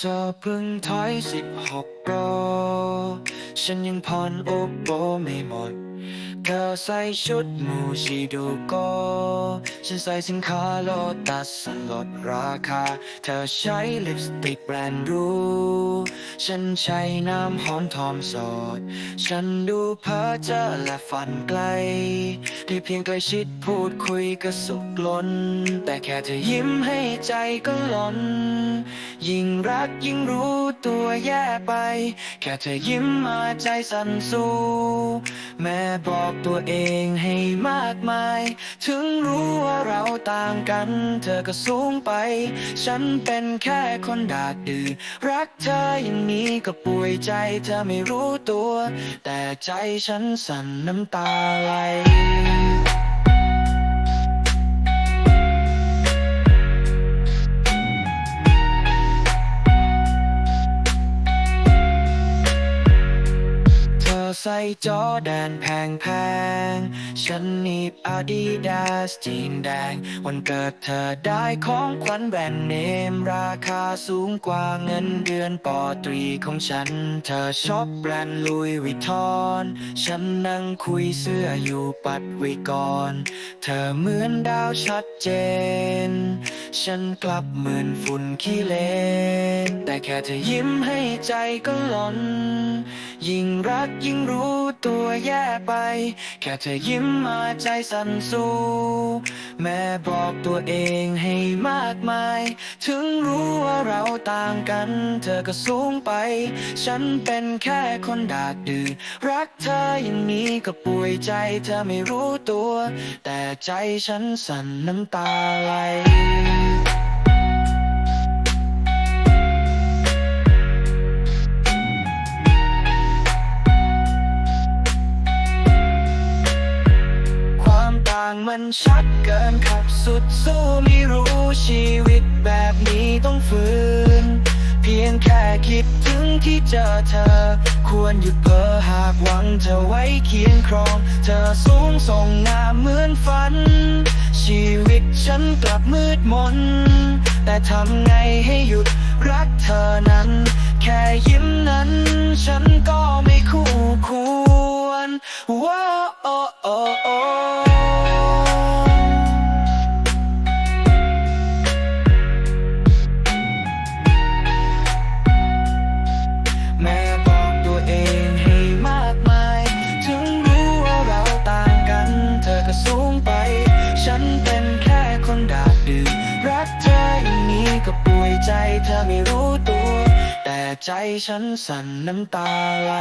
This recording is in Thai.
เธอเพิ่งถอยสิบหกโปรฉันยังผ่อนโอโปไม่หมด เธอใส่ชุดมูชิดูโกฉันใส่สินค้าโลตัสลดราคา เธอใช้ลิปสติกแบรนด์รูฉันใช้น้ำหอมทอมสด ฉันดูเพ้อเจอและฝันไกลได้เพียงใกล้ชิดพูดคุยก็สุขล้น แต่แค่เธอยิ้มให้ใจก็หลนยิ่งรักยิ่งรู้ตัวแย่ไป แค่เธอยิ้มมาใจสั่นสู้แม่บอกตัวเองให้มากมาย ถึงรู้ว่าเราต่างกัน เธอก็สูงไป ฉันเป็นแค่คนดาดดื้อรักเธออย่างนี้ก็ป่วยใจ เธอไม่รู้ตัว แต่ใจฉันสั่นน้ำตาไหล ใส่จอแดนแพงแพง ฉันนีบอาดิดาสจีนแดง วันเกิดเธอได้ของขวัญแบรนด์เนม ราคาสูงกว่าเงินเดือนปอตรีของฉัน เธอชอบแบรนด์ลุยวิทอน ฉันนั่งคุยเสื้ออยู่ปัดไวิกร เธอเหมือนดาวชัดเจน ฉันกลับเหมือนฝุ่นขี้เลน แต่แค่เธอยิ้มให้ใจก็หลนยิ่งรักยิ่งรูู้้ตัวแย่ไป แค่เธอยิ้มมาใจสั่นสู้ แม่บอกตัวเองให้มากมาย ถึงรู้ว่าเราต่างกัน เธอก็สูงไป ฉันเป็นแค่คนดาดดื้อรักเธออย่างนี้ก็ป่วยใจ เธอไม่รู้ตัว แต่ใจฉันสั่นน้ำตาไหล มันชัดเกินขับสุดสู้ไม่รู้ชีวิตแบบนี้ต้องฝืน เพียงแค่คิดถึงที่เจอเธอ ควรหยุดเพ้อหากหวังเธอไว้เคียงครอง เธอสูงส่งงามเหมือนฝัน ชีวิตฉันกลับมืดมน แต่ทำไงให้หยุดรักเธอนั้น แค่ยิ้มนั้นฉัน ใจเธอไม่รู้ตัว แต่ใจฉันสั่นน้ำตาไหล